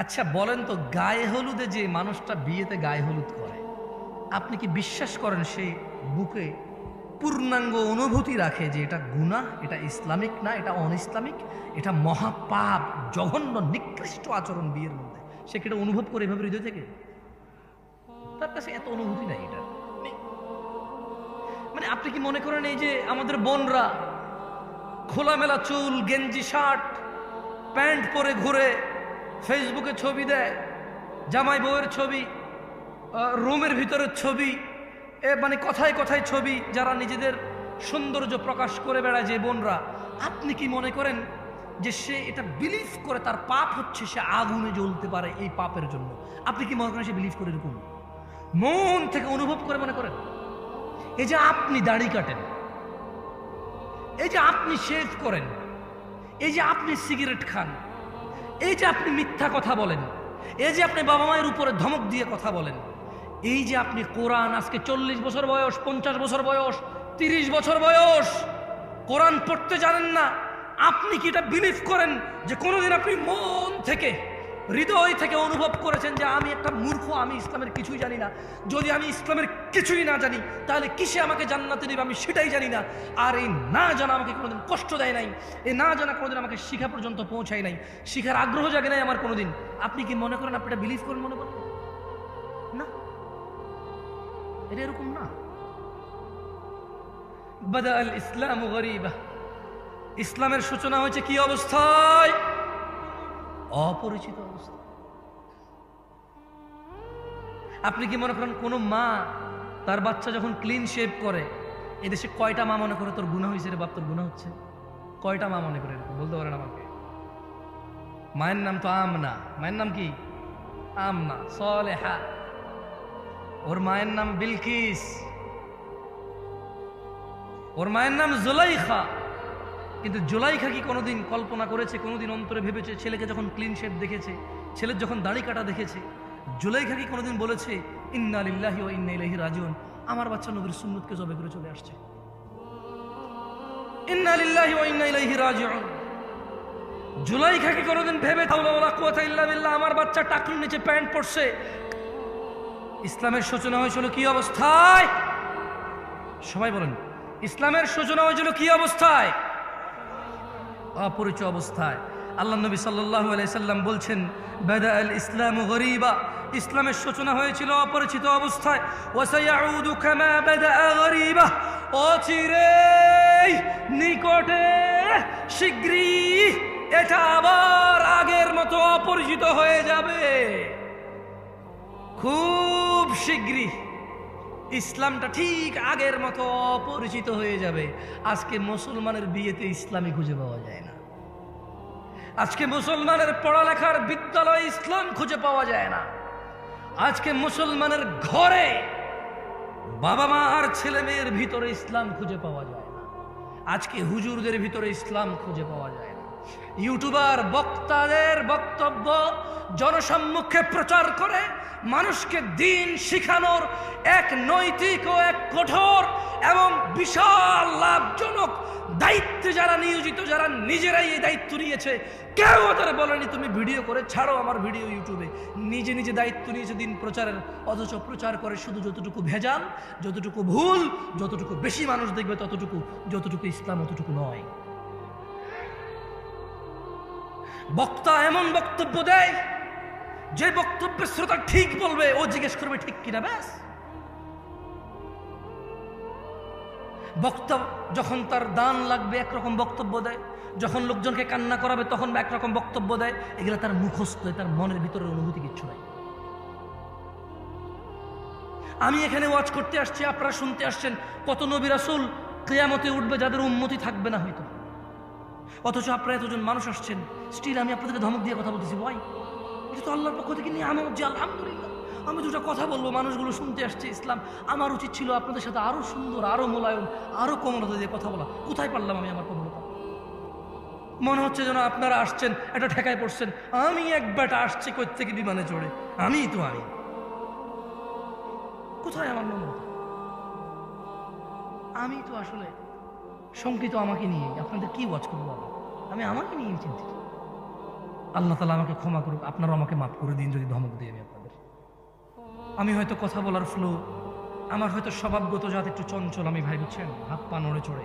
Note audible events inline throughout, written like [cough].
আচ্ছা বলেন তো, গায়ে হলুদে যে মানুষটা বিয়েতে গায়ে হলুদ করে, আপনি কি বিশ্বাস করেন সে বুকে পূর্ণাঙ্গ অনুভূতি রাখে যে এটা গুণা এটা ইসলামিক না, এটা অন ইসলামিক এটা মহাপাপ, জঘন্য, নিকৃষ্ট আচরণ বিয়ের মধ্যে? সে কি অনুভব করে এভাবে হৃদয় থেকে? তার কাছে এত অনুভূতি নাই এটা। মানে আপনি কি মনে করেন এই যে আমাদের বোনরা খোলামেলা চুল, গেঞ্জি, শার্ট, প্যান্ট পরে ঘুরে ফেসবুকে ছবি দেয়, জামাই বউয়ের ছবি রুমের ভিতরের ছবি, এ মানে কথায় কথায় ছবি যারা নিজেদের সৌন্দর্য প্রকাশ করে বেড়ায় যে বোনরা। আপনি কি মনে করেন যে সে এটা বিলিভ করে তার পাপ হচ্ছে, সে আগুনে জ্বলতে পারে এই পাপের জন্য? আপনি কি মনে করেন সে বিলিভ করে এরকম? মন থেকে অনুভব করে মনে করেন? এই যে আপনি দাড়ি কাটেন, এই যে আপনি শেভ করেন, এই যে আপনি সিগারেট খান এই যে আপনি মিথ্যা কথা বলেন, এই যে আপনি বাবা মায়ের উপরে ধমক দিয়ে কথা বলেন, এই যে আপনি কোরআন আজকে চল্লিশ বছর বয়স, পঞ্চাশ বছর বয়স, তিরিশ বছর বয়স, কোরআন পড়তে জানেন না, আপনি কি এটা বিলিভ করেন যে কোনোদিন আপনি মন থেকে হৃদয় থেকে অনুভব করেছেন যে আমি একটা মূর্খ, আমি ইসলামের কিছুই জানি না। যদি আমি ইসলামের কিছুই না জানি, তাহলে কিসে আমাকে জান্নাতে নেবে? আমি সেটাই জানি না। আর এই না জানা আমাকে কোনোদিন কষ্ট দেয় নাই। এই না জানা কোনোদিন আমাকে শিখা পর্যন্ত পৌঁছায় নাই। শিখার আগ্রহ জাগে নাই আমার কোনোদিন। আপনি কি মনে করেন, আপনি এটা বিলিভ করেন, মনে করেন? না। এটা এরকম না। বাদা ইসলাম গরিবা। ইসলামের সূচনা হয়েছে কি অবস্থায়? অপরিচিত অবস্থা। আপনি কি মনে করেন কোনো মা তার বাচ্চা যখন ক্লিন শেভ করে, এদেশে কয়টা মা মনে করে তোর গুণা হয়েছে রে বাপ, তোর গুণা হচ্ছে? কয়টা মা মনে করে এরকম? বলতে পারেন আমাকে। মায়ের নাম তো আমনা। মায়ের নাম কি? আমনা, সলেহা। ওর মায়ের নাম বিলকিস। ওর মায়ের নাম জুলাইখা। কিন্তু জুলাইখা কি কোনোদিন কল্পনা করেছে, কোনোদিন অন্তরে ভেবেছে? ছেলেকে যখন ক্লিন শেপ দেখেছে, ছেলের যখন দাড়ি কাটা দেখেছে, জুলাইখা কি কোনোদিন বলেছে, ইন্না লিল্লাহি ও ইন্না ইলাইহি রাজিউন আমার বাচ্চা নবীর সুন্নতকে জবে করে চলে আসছে। ইন্না লিল্লাহি ওয়া ইন্না ইলাইহি রাজিউন জুলাইখা কি কোনোদিন ভেবে বিল্লাহ, আমার বাচ্চা টাকলুর নিচে প্যান্ট পরছে ইসলামের সূচনা হয়েছিল কি অবস্থায়? সবাই বলেন, ইসলামের সূচনা হয়েছিল কি অবস্থায়? অপরিচয় অবস্থায়। আল্লাহ নবী সাল্লাহ সাল্লাম বলছেন, বেদা আল ইসলাম গরিবা। ইসলামের সূচনা হয়েছিল অপরিচিত অবস্থায়। অচিরে নিকটে শীঘ্রই এটা আবার আগের মতো অপরিচিত হয়ে যাবে। খুব শীঘ্রই ইসলামটা ঠিক আগের মতো অপরিচিত হয়ে যাবে। আজকে মুসলমানের বিয়েতে ইসলামী খুঁজে পাওয়া যায় না। আজকে মুসলমানের পড়ালেখার বিদ্যালয়ে ইসলাম খুঁজে পাওয়া যায় না। আজকে মুসলমানের ঘরে বাবা মা আর ছেলে মেয়ের ভিতরে ইসলাম খুঁজে পাওয়া যায় না। আজকে হুজুরদের ভিতরে ইসলাম খুঁজে পাওয়া যায় না। ইউটিউবার, বক্তাদের বক্তব্য জনসম্মুখে প্রচার করে মানুষকে দিন শিখানোর এক নৈতিক ও এক কঠোর এবং বিশাল লাভজনক দায়িত্বে যারা নিয়োজিত, যারা নিজেরাই এই দায়িত্ব নিয়েছে, কেউ তারা বলেনি, তুমি ভিডিও করে ছাড়ো আমার ভিডিও ইউটিউবে। নিজে নিজে দায়িত্ব নিয়েছে দিন প্রচারের, অথচ প্রচার করে শুধু যতটুকু ভেজাল, যতটুকু ভুল, যতটুকু বেশি মানুষ দেখবে, ততটুকু, যতটুকু ইসলাম, অতটুকু নয়। বক্তা এমন বক্তব্য দেয়, যে বক্তব্যের শ্রোতা ঠিক বলবে, ও জিজ্ঞেস করবে, ঠিক কিনা? ব্যাস। বক্তা যখন তার দান লাগবে, একরকম বক্তব্য দেয়, যখন লোকজনকে কান্না করাবে, তখন একরকম বক্তব্য দেয়, এগুলো তার মুখস্থ, তার মনের ভিতরের অনুভূতি কিচ্ছু নাই। আমি এখানে ওয়াচ করতে আসছি, আপনারা শুনতে আসছেন, কত নবী রাসুল কেয়ামতে উঠবে যাদের উন্মতি থাকবে না হয়তো। অথচ আপনারা এতজন মানুষ আসছেন। স্টিল আমি আপনাদেরকে ধমক দিয়ে কথা বলতেছি ভাই এটা তো আল্লাহর পক্ষ থেকে নিয়ে আমার যে আলহামদুলিল্লাহ। আমি দুটো কথা বলব, মানুষগুলো শুনতে আসছে ইসলাম। আমার উচিত ছিল আপনাদের সাথে আরও সুন্দর, আরও মোলায়ম, আরও কোমলতা দিয়ে কথা বলা। কোথায় পারলাম আমি আমার কোমলতা? মনে হচ্ছে যেন আপনারা আসছেন এটা ঠেকায় পড়ছেন। আমি এক বেটা আসছে কই থেকে বিমানে চড়ে। আমিই তো আমি কোথায় আমার নম্রতা আমি তো আসলে শঙ্কিত আমাকে নিয়ে, আপনাদের কি ওয়াচ করব আমি আমি আমাকে নিয়ে চিন্তিত। আল্লাহ তালা আমাকে ক্ষমা করুক আপনারা আমাকে মাফ করে দিন যদি ধমক দিই আমি আপনাদের। আমি হয়তো কথা বলার ফ্লো আমার হয়তো স্বভাবগত জাত একটু চঞ্চল, আমি ভাই বুঝছেন? হাত পা নড়ে চড়ে।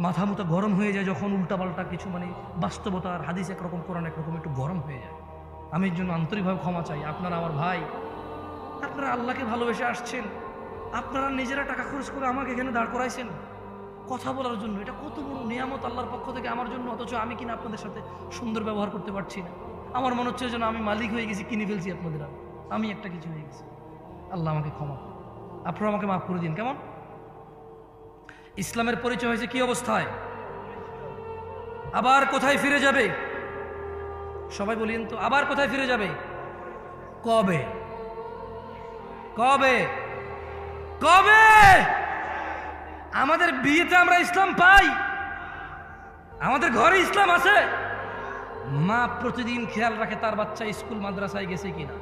মাথা মতো গরম হয়ে যায় যখন উল্টাপাল্টা কিছু মানে বাস্তবতার হাদিস একরকম, কোরআন একরকম একটু গরম হয়ে যায়। আমি এর জন্য আন্তরিকভাবে ক্ষমা চাই। আপনারা আমার ভাই, আপনারা আল্লাহকে ভালোবেসে আসছেন। আপনারা নিজেরা টাকা খরচ করে আমাকে এখানে দাঁড় করাইছেন। কথা বলার জন্য। এটা কত বড় নিয়ামত আল্লাহর পক্ষ থেকে আমার জন্য, অথচ আমি কিনা আপনাদের সাথে সুন্দর ব্যবহার করতে পারছি না। আমার মনে হচ্ছে যেন আমি মালিক হয়ে গেছি, কিনে ফেলছি আপনাদের। আমি একটা কিছু হয়ে গেছি। আল্লাহ আমাকে ক্ষমা। আপনারা আমাকে মাফ করে দিন, কেমন? ইসলামের পরিচয় হয়েছে কি অবস্থায়? আবার কোথায় ফিরে যাবে? সবাই বলিন তো, আবার কোথায় ফিরে যাবে? কবে? কবে? কবে? আমাদের বিয়েতে আমরা ইসলাম পাই। আমাদের ঘরে ইসলাম আছে। মা প্রতিদিন খেয়াল রাখে তার বাচ্চা স্কুল, মাদ্রাসায় গেছে কিনা।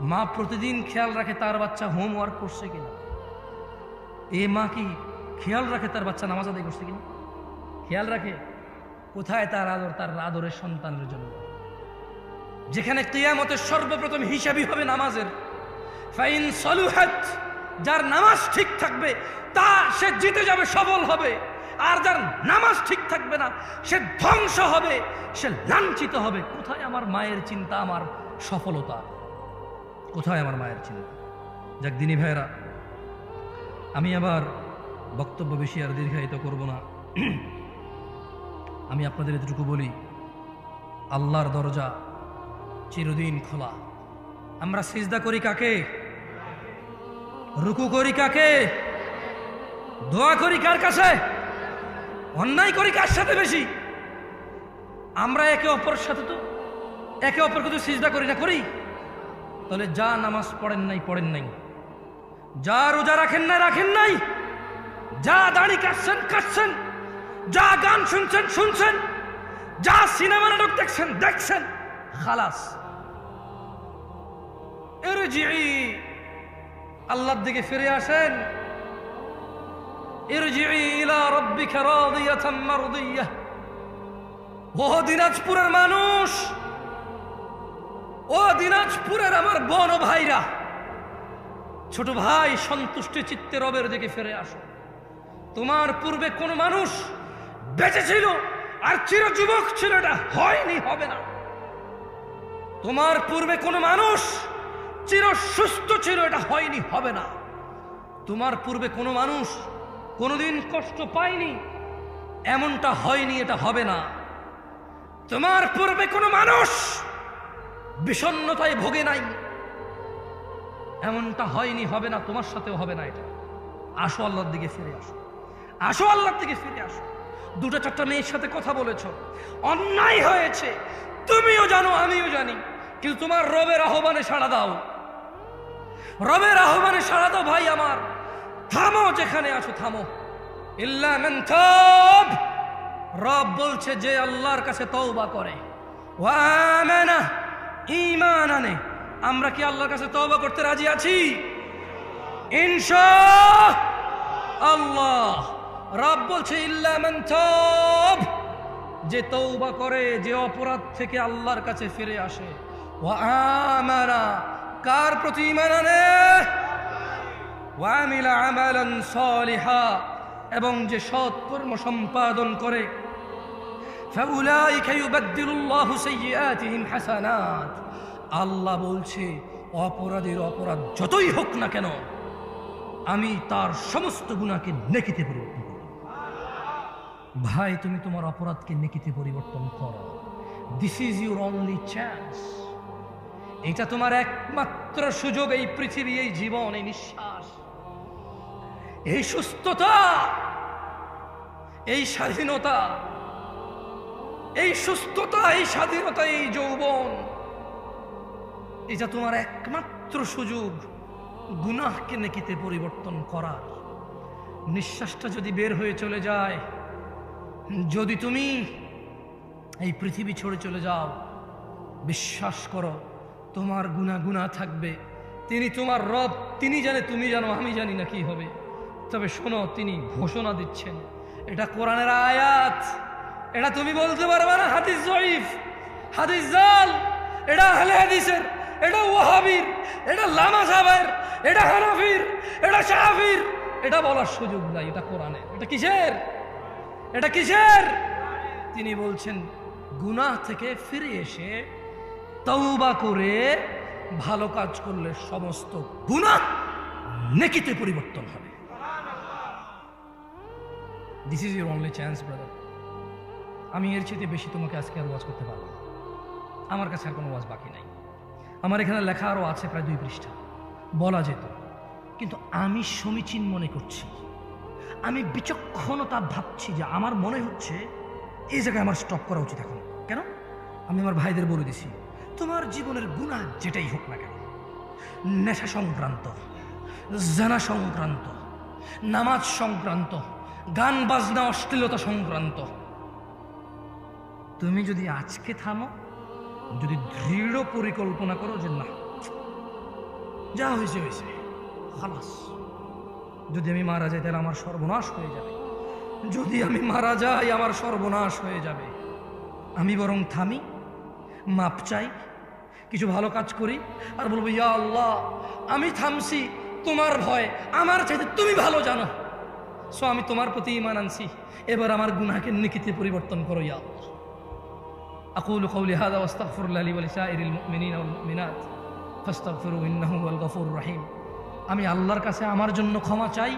মা প্রতিদিন খেয়াল রাখে তার বাচ্চা হোমওয়ার্ক করছে কিনা। এ মা কি খেয়াল রাখে তার বাচ্চা নামাজ আদায় করছে কিনা? খেয়াল রাখে কোথায় তার আদর, তার আদরের সন্তানের জন্য। যেখানে কিয়ামতের সর্বপ্রথম হিসাবই হবে নামাজের। ফাইন সলুহাত যার নামাজ ঠিক থাকবে, তা সে জিতে যাবে, সফল হবে। আর যার নামাজ ঠিক থাকবে না, সে ধ্বংস হবে, সে লাঞ্ছিত হবে। কোথায় আমার মায়ের চিন্তা, আমার সফলতা? কোথায় আমার মায়ের চিন্তা? যাক, দিনী ভাইয়েরা, আমি আবার বক্তব্য বেশি আর দীর্ঘায়িত করব না। [clears throat] আমি আপনাদের এতটুকু বলি, আল্লাহর দরজা চিরদিন খোলা। আমরা সিজদা করি কাকে? রুকু করি কাকে? দোয়া করি কার কাছে? অন্যায় করি কার সাথে বেশি? আমরা একে অপরের সাথে তো একে অপরকে তো সিজদা করি না, করি? তাহলে যা নামাজ পড়েন নাই পড়েন নাই। যা রোজা রাখেন না রাখেন নাই। যা দাড়ি কাটছেন কাটছেন। যা গান শুনছেন শুনছেন। যা সিনেমা নাটক দেখছেন দেখছেন। খালাস। ইরজিই আল্লাহর দিকে ফিরে আসেন। দিনাজপুরের মানুষ, ও দিনাজপুরের আমার বন ভাইরা, ছোট ভাই, সন্তুষ্টি চিত্তে রবের দিকে ফিরে আসো। তোমার পূর্বে কোন মানুষ বেঁচে ছিল আর চিরযুবক ছিল এটা হয়নি, হবে না। তোমার পূর্বে কোন মানুষ চির সুস্থ ছিল এটা হয়নি, হবে না। তোমার পূর্বে কোনো মানুষ কোনোদিন কষ্ট পায়নি, এমনটা হয়নি, এটা হবে না। তোমার পূর্বে কোনো মানুষ বিষণ্ণতায় ভোগে নাই, এমনটা হয়নি, হবে না, তোমার সাথেও হবে না এটা। আসো আল্লাহর দিকে ফিরে আসো। আসো আল্লাহর দিকে ফিরে আসো। দুটো চারটা মেয়ের সাথে কথা বলেছ, অন্যায় হয়েছে, তুমিও জানো, আমিও জানি, কিন্তু তোমার রবের আহ্বানে সাড়া দাও। রবের আহ্বানে সাড়া দাও ভাই আমার। থামো যেখানে আছো, থামো। রব বলছে যে আল্লাহর কাছে তওবা করে। ঈমান আনে আমরা কি আল্লাহর কাছে তওবা করতে রাজি আছি? ইনশা আল্লাহ। রব বলছে ইল্লা মান যে তৌবা করে, যে অপরাধ থেকে আল্লাহর কাছে ফিরে আসে। কার প্রতি ঈমান আনে ওয়ামিল আমালান এবং যে সৎ কর্ম সম্পাদন করে। আল্লাহ বলছে, অপরাধের অপরাধ যতই হোক না কেন, আমি তার সমস্ত গুণাকে নেকিতে পরিবর্তন করব। ভাই, তুমি তোমার অপরাধকে নেকিতে পরিবর্তন করো। This is your only chance এটা তোমার একমাত্র সুযোগ এই পৃথিবী, এই জীবন, এই নিঃশ্বাস। এই সুস্থতা, এই স্বাধীনতা, এই সুস্থতা, এই স্বাধীনতা, এই যৌবন, এটা তোমার একমাত্র সুযোগ গুনাহকে নেকিতে পরিবর্তন করার। নিঃশ্বাসটা যদি বের হয়ে চলে যায়, যদি তুমি এই পৃথিবী ছেড়ে চলে যাও, বিশ্বাস করো তোমার গুণা গুণা থাকবে। তিনি তোমার রব, তিনি জানে তুমি জানো, আমি জানি না কি হবে। তবে শোনো, তিনি ঘোষণা দিচ্ছেন। এটা কোরআনের আয়াত। এটা তুমি বলতে পারবে না, হাদিস জয়ীফ। হাদিস জাল। এটা আহলে হাদিসের। এটা ওয়াহাবির। এটা লামা সাহেবের। এটা হানাফির। এটা শাহাফির। এটা বলার সুযোগ নাই, এটা কোরআনের। এটা কিসের? এটা কিসের? তিনি বলছেন, গুনাহ থেকে ফিরে এসে তওবা করে ভালো কাজ করলে সমস্ত গুণা নেকিতে পরিবর্তন হবে। This is your only chance brother আমি এর চেয়ে বেশি তোমাকে আজকে আর ওয়াজ করতে পারব আমার কাছে আর কোনো ওয়াজ বাকি নাই। আমার এখানে লেখা আরও আছে প্রায় দুই পৃষ্ঠা। বলা যেত, কিন্তু আমি সমীচীন মনে করছি। আমি বিচক্ষণতা ভাবছি যে আমার মনে হচ্ছে এই জায়গায় আমার স্টপ করা উচিত এখন। কেন? আমি আমার ভাইদের বলে দিছি তোমার জীবনের গুণা যেটাই হোক না কেন, নেশা সংক্রান্ত, জানা সংক্রান্ত, নামাজ সংক্রান্ত, গান বাজনা অশ্লীলতা সংক্রান্ত, তুমি যদি আজকে থামো, যদি দৃঢ় পরিকল্পনা করো যে না, যা হয়েছে হয়েছে, খালাস। যদি আমি মারা যাই তাহলে আমার সর্বনাশ হয়ে যাবে। যদি আমি মারা যাই আমার সর্বনাশ হয়ে যাবে। আমি বরং থামি মাপ চাই কিছু ভালো কাজ করি আর বলবো ইয়া আল্লাহ আমি থামছি তোমার ভয় আমার চাইতে তুমি ভালো জানো সো আমি তোমার প্রতি ইমান আনছি এবার আমার গুনাহকে নিকিতে পরিবর্তন করো ইয়া আল্লাহ أقول قولي هذا واستغفر الله لي ولسائر المؤمنين والمؤمنات فاستغفروا إنه هو الغفور الرحيم আমি আল্লাহর কাছে আমার জন্য ক্ষমা চাই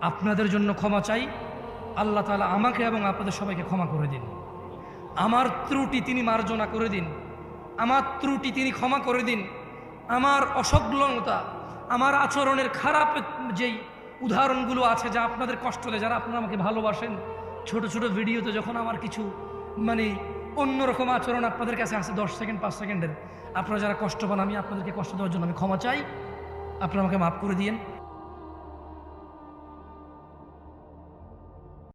আপনাদের জন্য ক্ষমা চাই আল্লাহ তাআলা আমাকে এবং আপনাদের সবাইকে ক্ষমা করে দিন আমার ত্রুটি তিনি মার্জনা করে দিন। আমার ত্রুটি তিনি ক্ষমা করে দিন। আমার অসংলগ্নতা, আমার আচরণের খারাপ যেই উদাহরণগুলো আছে যা আপনাদের কষ্ট দেয়, যারা আপনারা আমাকে ভালোবাসেন, ছোট ছোট ভিডিওতে যখন আমার কিছু মানে অন্যরকম আচরণ আপনাদের কাছে আছে দশ সেকেন্ড, পাঁচ সেকেন্ডের, আপনারা যারা কষ্ট পান, আমি আপনাদেরকে কষ্ট দেওয়ার জন্য আমি ক্ষমা চাই। আপনারা আমাকে মাফ করে দিয়েন।